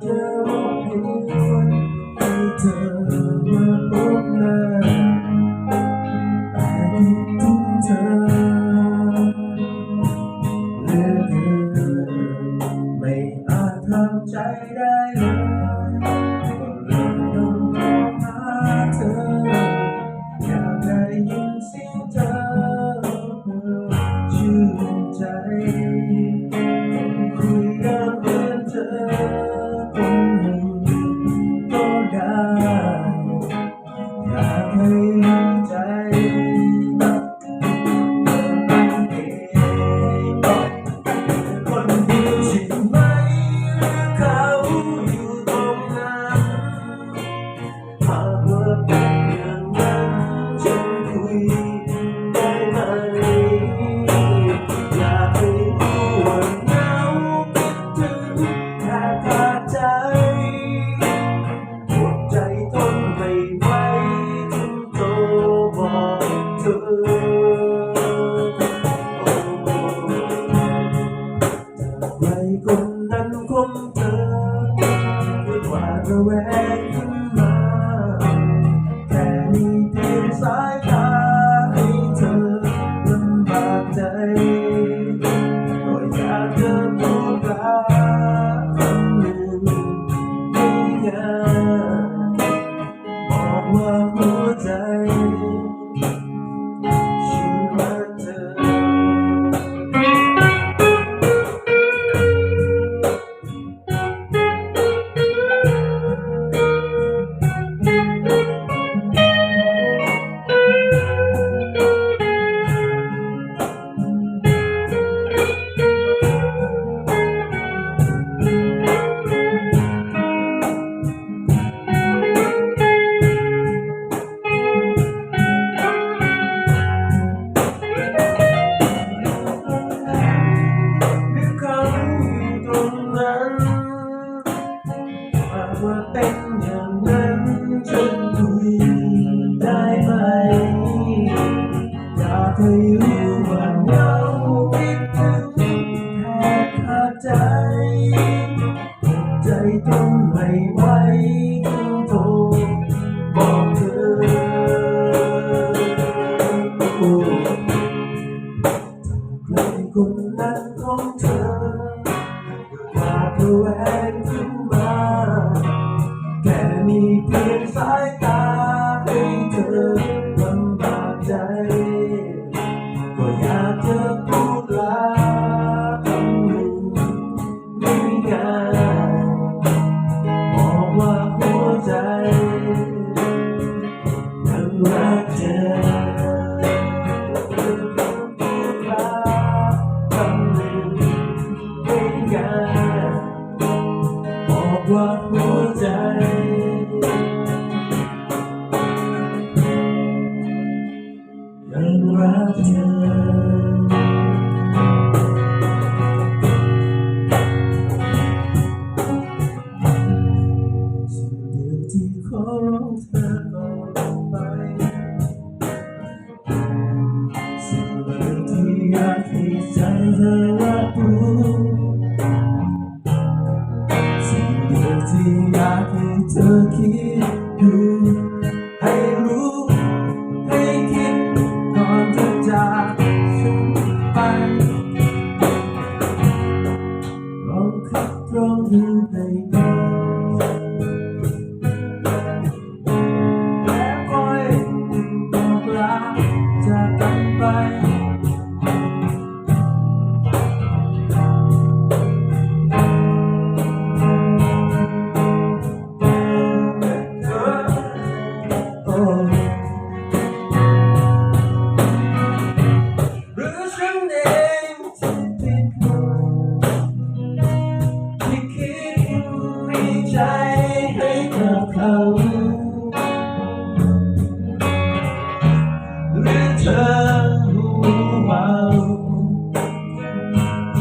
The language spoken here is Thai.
แค่ว่าเพีนให้เธอมาพบหน้าแต่ที่ดถึงเธอ ให้ คนนั้นคงเธอคุณหวาดระแวงขึ้นมา แค่มีเพียงสายตา ว่าเป็นอย่างนั้นฉันคุยได้ไหม อยากให้รู้ว่าเหงาคิดถึงแทบขาดใจ ใจทนไม่ไหวจึงโทรบอกเธอใครคนนั้นของเธอหากระแหวงขึ้น บอกหัวใจ ยังรักเธอสิ่งเดียวที่ขอเธอก่อนไปสิ่งเดียวที่อยากให้ใจเธอ เธอคิดดู Oh.